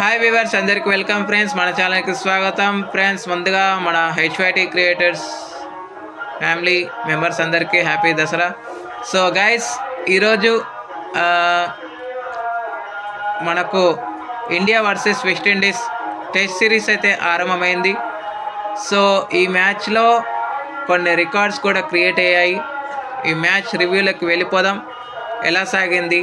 Hi viewers అందరికి welcome friends మన ఛానల్కి స్వాగతం. ఫ్రెండ్స్ ముందుగా మన హెచ్వైటీ క్రియేటర్స్ ఫ్యామిలీ మెంబర్స్ అందరికీ హ్యాపీ దసరా. సో గైస్ ఈరోజు మనకు India versus West Indies test series అయితే ఆరంభమైంది. సో ఈ మ్యాచ్లో కొన్ని రికార్డ్స్ కూడా క్రియేట్ అయ్యాయి. ఈ మ్యాచ్ రివ్యూలకు వెళ్ళిపోదాం. ఎలా సాగింది?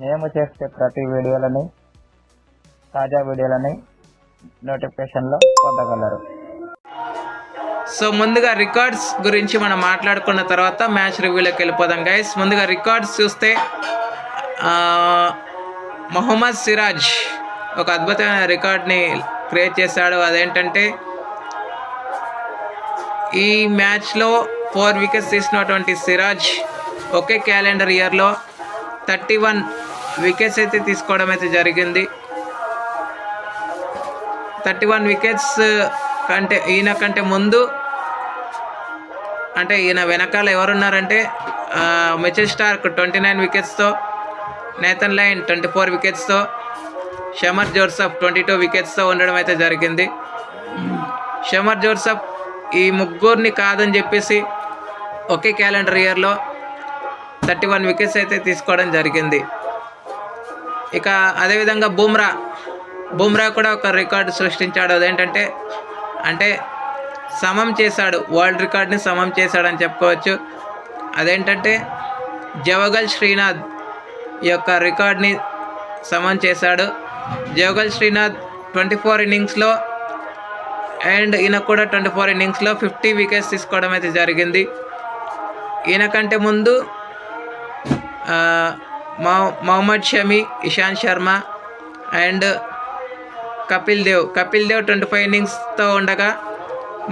మేము చేసే ప్రతి వీడియోలని తాజా వీడియోలని నోటిఫికేషన్లో పొందగలరు. సో ముందుగా రికార్డ్స్ గురించి మనం మాట్లాడుకున్న తర్వాత మ్యాచ్ రివ్యూలోకి వెళ్ళిపోదాం గైస్ ముందుగా రికార్డ్స్ చూస్తే మొహమ్మద్ సిరాజ్ ఒక అద్భుతమైన రికార్డ్ని క్రియేట్ చేశాడు. అదేంటంటే ఈ మ్యాచ్లో ఫోర్ వికెట్స్ తీసినటువంటి సిరాజ్ ఒకే క్యాలెండర్ ఇయర్లో థర్టీ వన్ వికెట్స్ అయితే తీసుకోవడం అయితే జరిగింది. థర్టీ వన్ వికెట్స్ కంటే ఈయన కంటే ముందు అంటే ఈయన వెనకాల ఎవరున్నారంటే మిచిల్ స్టార్క్ ట్వంటీ నైన్ వికెట్స్తో నేతన్ లైన్ ట్వంటీ ఫోర్ వికెట్స్తో షమర్ జోర్సఫ్ ట్వంటీ టూ వికెట్స్తో ఉండడం అయితే జరిగింది. షమర్ జోర్సఫ్ ఈ ముగ్గురిని కాదని చెప్పేసి ఒకే క్యాలెండర్ ఇయర్లో థర్టీ వన్ వికెట్స్ అయితే తీసుకోవడం జరిగింది. ఇక అదేవిధంగా బుమ్రా. బుమ్రా కూడా ఒక రికార్డు సృష్టించాడు. అదేంటంటే అంటే సమం చేశాడు. వరల్డ్ రికార్డ్ని సమం చేశాడని చెప్పుకోవచ్చు. అదేంటంటే జవగల్ శ్రీనాథ్ ఈ యొక్క రికార్డ్ని సమం చేశాడు. జవగల్ శ్రీనాథ్ ట్వంటీ ఫోర్ ఇన్నింగ్స్లో అండ్ ఈయన కూడా ట్వంటీ ఫోర్ ఇన్నింగ్స్లో ఫిఫ్టీ వికెట్స్ తీసుకోవడం అయితే జరిగింది. ఈయన కంటే ముందు Mohammed Shami Ishant Sharma and Kapil Dev. Kapil Dev twenty five ఇన్నింగ్స్తో ఉండగా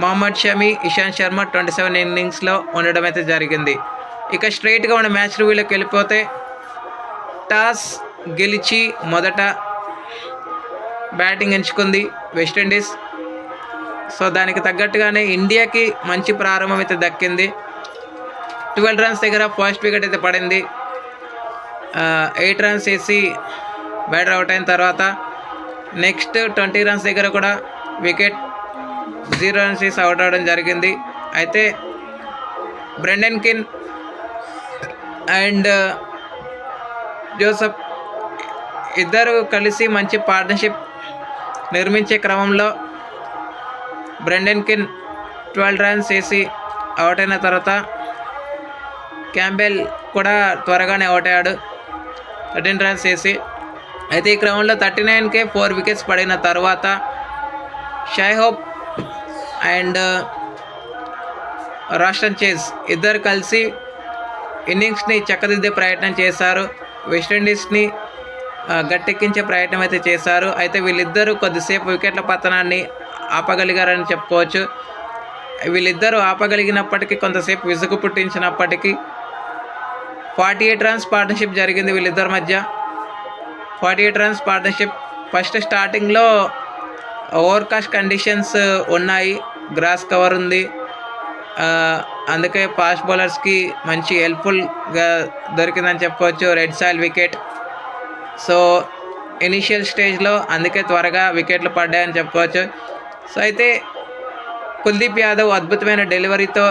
మహమ్మద్ షమి ఇషాంత్ శర్మ ట్వంటీ సెవెన్ ఇన్నింగ్స్లో ఉండడం అయితే జరిగింది. ఇక స్ట్రైట్గా మన మ్యాచ్ రివ్యూలోకి వెళ్ళిపోతే టాస్ గెలిచి మొదట బ్యాటింగ్ ఎంచుకుంది వెస్టిండీస్ సో దానికి తగ్గట్టుగానే ఇండియాకి మంచి ప్రారంభం అయితే దక్కింది. ట్వెల్వ్ రన్స్ దగ్గర ఫస్ట్ వికెట్ అయితే పడింది. ఎయిట్ రన్స్ వేసి బ్యాటర్ అవుట్ అయిన తర్వాత నెక్స్ట్ ట్వంటీ రన్స్ దగ్గర కూడా వికెట్ జీరో రన్స్ వేసి అవుట్ అవడం జరిగింది. అయితే బ్రెండన్ కిన్ అండ్ జోసఫ్ ఇద్దరు కలిసి మంచి పార్ట్నర్షిప్ నిర్మించే క్రమంలో బ్రెండన్ కిన్ ట్వెల్వ్ రన్స్ వేసి అవుట్ అయిన తర్వాత క్యాంబెల్ కూడా త్వరగానే అవుట్ అయ్యాడు. థర్టీన్ రన్స్ అయితే ఈ క్రమంలో థర్టీ నైన్కే ఫోర్ వికెట్స్ పడిన తర్వాత షైహోప్ అండ్ రాస్టన్ చేజ్ ఇద్దరు కలిసి ఇన్నింగ్స్ని చక్కదిద్దే ప్రయత్నం చేశారు. వెస్టిండీస్ని గట్టెక్కించే ప్రయత్నం అయితే చేశారు. అయితే వీళ్ళిద్దరూ కొద్దిసేపు వికెట్ల పతనాన్ని ఆపగలిగారని చెప్పుకోవచ్చు. వీళ్ళిద్దరూ ఆపగలిగినప్పటికీ కొంతసేపు విసుగు పుట్టించినప్పటికీ ఫార్టీ ఎయిట్ రన్స్ పార్ట్నర్షిప్ జరిగింది వీళ్ళిద్దరి మధ్య. Forty eight runs partnership first స్టార్టింగ్లో ఓవర్కాస్ట్ కండిషన్స్ ఉన్నాయి. గ్రాస్ కవర్ ఉంది. అందుకే ఫాస్ట్ బౌలర్స్కి మంచి హెల్ప్ఫుల్గా దొరికిందని చెప్పుకోవచ్చు red soil wicket so initial స్టేజ్లో అందుకే త్వరగా వికెట్లు పడ్డాయని చెప్పుకోవచ్చు సో అయితే కుల్దీప్ యాదవ్ అద్భుతమైన డెలివరీతో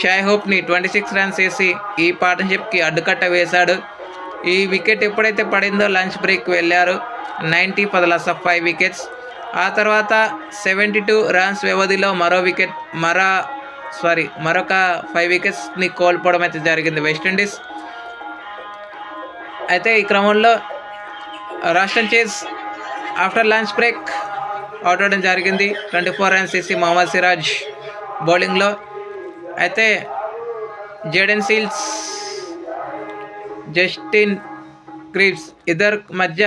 షాయ్ హోప్ని ట్వంటీ సిక్స్ రన్స్ వేసి ఈ పార్ట్నర్షిప్కి అడ్డుకట్ట వేశాడు. ఈ వికెట్ ఎప్పుడైతే పడిందో లంచ్ బ్రేక్ వెళ్ళారు. నైంటీ పదలస ఫైవ్ వికెట్స్. ఆ తర్వాత సెవెంటీ టూ రన్స్ వ్యవధిలో మరో వికెట్ మరో సారీ మరొక ఫైవ్ వికెట్స్ని కోల్పోవడం అయితే జరిగింది వెస్టిండీస్ అయితే ఈ క్రమంలో రాష్ట్రం చేస్ ఆఫ్టర్ లంచ్ బ్రేక్ అవుట్ అవడం జరిగింది. ట్వంటీ ఫోర్ రన్స్ వేసి మొహమ్మద్ సిరాజ్ బౌలింగ్లో అయితే జేడెన్ సీల్స్ జస్టిన్ క్రీప్స్ ఇద్దరు మధ్య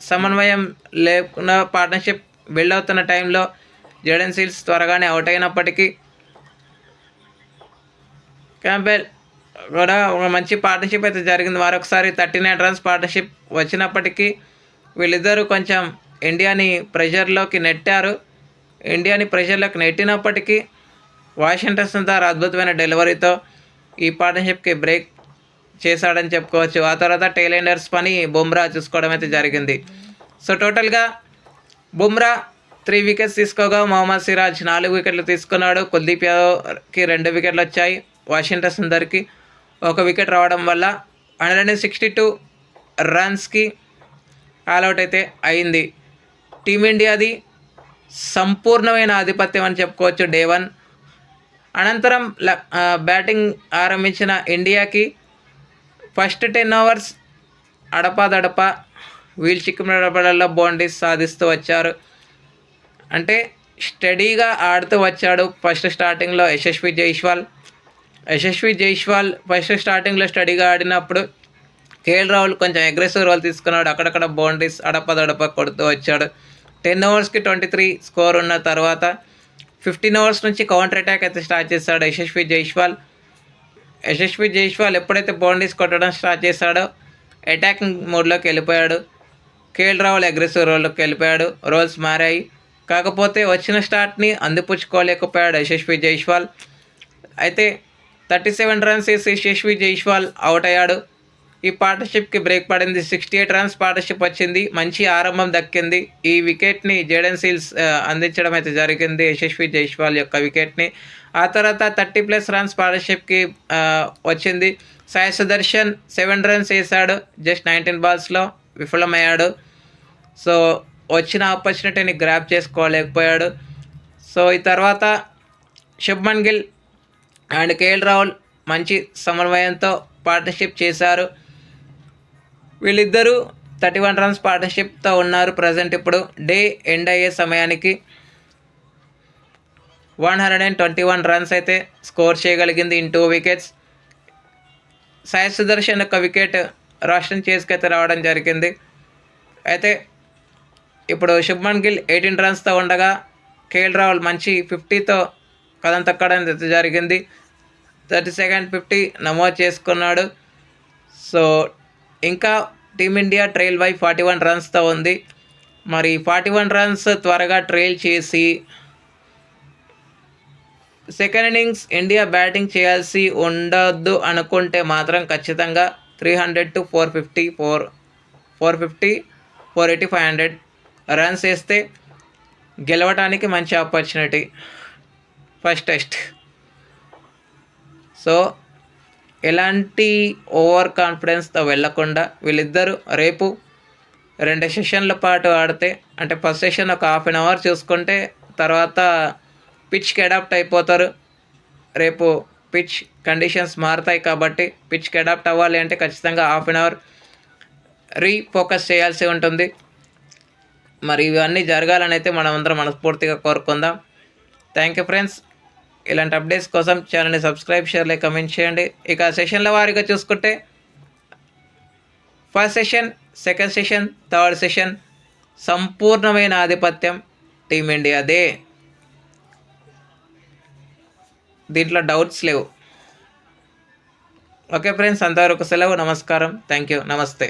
సమన్వయం లేకుండా పార్ట్నర్షిప్ బిల్డ్ అవుతున్న టైంలో జేడెన్ సీల్స్ త్వరగానే అవుట్ అయినప్పటికీ క్యాంపెల్ కూడా ఒక మంచి పార్ట్నర్షిప్ అయితే జరిగింది. మరొకసారి థర్టీ నైన్ రన్స్ పార్ట్నర్షిప్ వచ్చినప్పటికీ వీళ్ళిద్దరూ కొంచెం ఇండియాని ప్రెషర్లోకి నెట్టారు. ఇండియాని ప్రెషర్లోకి నెట్టినప్పటికీ వాషింగ్టన్ సుందర్ అద్భుతమైన డెలివరీతో ఈ పార్ట్నర్షిప్కి బ్రేక్ చేశాడని చెప్పుకోవచ్చు. ఆ తర్వాత టైలెండర్స్ పని బుమ్రా చూసుకోవడం అయితే జరిగింది. సో టోటల్గా బుమ్రా త్రీ వికెట్స్ తీసుకోగా మొహమ్మద్ సిరాజ్ నాలుగు వికెట్లు తీసుకున్నాడు. కుల్దీప్ యాదవ్కి రెండు వికెట్లు వచ్చాయి. వాషింగ్టన్ సుందర్కి ఒక వికెట్ రావడం వల్ల హండ్రెడ్ అండ్ సిక్స్టీ టూ రన్స్కి ఆల్అవుట్ అయితే అయింది. టీమిండియాది సంపూర్ణమైన ఆధిపత్యం అని చెప్పుకోవచ్చు. డే వన్ అనంతరం ల- బ్యాటింగ్ ఆరంభించిన ఇండియాకి ఫస్ట్ టెన్ అవర్స్ అడపాదడప వీల్ చిక్కుమడపడల్లో బౌండరీస్ సాధిస్తూ వచ్చారు. అంటే స్టడీగా ఆడుతూ వచ్చాడు ఫస్ట్ స్టార్టింగ్లో యశస్వి జైస్వాల్. యశస్వి జైస్వాల్ ఫస్ట్ స్టార్టింగ్లో స్టడీగా ఆడినప్పుడు కేఎల్ రాహుల్ కొంచెం అగ్రెసివ్ రోల్ తీసుకున్నాడు. అక్కడక్కడ బౌండరీస్ అడపదడప కొడుతూ వచ్చాడు. టెన్ ఓవర్స్కి ట్వంటీ త్రీ స్కోర్ ఉన్న తర్వాత ఫిఫ్టీన్ అవర్స్ నుంచి కౌంటర్ అటాక్ అయితే స్టార్ట్ చేశాడు యశస్వి జైష్వాల్. యశస్వి జైష్వాల్ ఎప్పుడైతే బౌండరీస్ కొట్టడం స్టార్ట్ చేశాడో అటాకింగ్ మోడ్లోకి వెళ్ళిపోయాడు. కేఎల్ రావుల్ అగ్రెసివ్ రోల్లోకి వెళ్ళిపోయాడు. రోల్స్ మారాయి. కాకపోతే వచ్చిన స్టార్ట్ని అందిపుచ్చుకోలేకపోయాడు యశస్వి జైష్వాల్. అయితే థర్టీ సెవెన్ రన్స్ వేసి యశస్వి జైష్వాల్ అవుట్ అయ్యాడు. ఈ పార్ట్నర్షిప్కి బ్రేక్ పడింది. సిక్స్టీ ఎయిట్ రన్స్ పార్ట్నర్షిప్ వచ్చింది. మంచి ఆరంభం దక్కింది. ఈ వికెట్ని జేడెన్ సీల్స్ అందించడం అయితే జరిగింది. యశస్వి జైస్వాల్ యొక్క వికెట్ని. ఆ తర్వాత థర్టీ ప్లస్ రన్స్ పార్ట్నర్షిప్కి వచ్చింది. సాయి సుదర్శన్ సెవెన్ రన్స్ వేశాడు. జస్ట్ నైన్టీన్ బాల్స్లో విఫలమయ్యాడు. సో వచ్చిన ఆపర్చునిటీని గ్రాప్ చేసుకోలేకపోయాడు. సో ఈ తర్వాత శుభ్మన్ గిల్ అండ్ కేఎల్ రాహుల్ మంచి సమన్వయంతో పార్ట్నర్షిప్ చేశారు. వీళ్ళిద్దరూ థర్టీ వన్ రన్స్ పార్ట్నర్షిప్తో ఉన్నారు ప్రజెంట్ ఇప్పుడు. డే ఎండ్ అయ్యే సమయానికి one hundred and twenty one runs అయితే స్కోర్ చేయగలిగింది in two wickets. Sai Sudharsan యొక్క వికెట్ రాష్ట్రం చేసుకైతే రావడం జరిగింది. అయితే ఇప్పుడు శుభ్మన్ గిల్ ఎయిటీన్ రన్స్తో ఉండగా కేఎల్ రాహుల్ మంచి ఫిఫ్టీతో కథం తక్కడం జరిగింది. థర్టీ సెకండ్ ఫిఫ్టీ నమోదు చేసుకున్నాడు. సో ఇంకా team India trail by forty one రన్స్తో ఉంది. మరి ఫార్టీ వన్ రన్స్ త్వరగా ట్రైల్ చేసి సెకండ్ ఇన్నింగ్స్ ఇండియా బ్యాటింగ్ చేయాల్సి ఉండొద్దు అనుకుంటే మాత్రం ఖచ్చితంగా three hundred to four fifty four four fifty four eighty five hundred runs వేస్తే గెలవటానికి మంచి ఆపర్చునిటీ ఫస్ట్ టెస్ట్ సో ఎలాంటి ఓవర్ కాన్ఫిడెన్స్తో వెళ్ళకుండా వీళ్ళిద్దరూ రేపు రెండు సెషన్ల పాటు ఆడితే అంటే ఫస్ట్ సెషన్ ఒక హాఫ్ అన్ అవర్ చూసుకుంటే తర్వాత పిచ్కి అడాప్ట్ అయిపోతారు. రేపు పిచ్ కండిషన్స్ మారుతాయి కాబట్టి పిచ్కి అడాప్ట్ అవ్వాలి అంటే ఖచ్చితంగా హాఫ్ అన్ అవర్ రీఫోకస్ చేయాల్సి ఉంటుంది. మరి ఇవన్నీ జరగాలని అయితే మనం అందరం మనస్ఫూర్తిగా కోరుకుందాం. Thank you friends. ఇలాంటి అప్డేట్స్ కోసం ఛానల్ని సబ్స్క్రైబ్ షేర్ కమెంట్ చేయండి. ఇక సెషన్ల వారీగా చూసుకుంటే first session second session third session సంపూర్ణమైన ఆధిపత్యం టీమిండియాదే దీంట్లో డౌట్స్ లేవు. ఓకే ఫ్రెండ్స్ అంతవరకు సెలవు నమస్కారం. థ్యాంక్ యూ నమస్తే.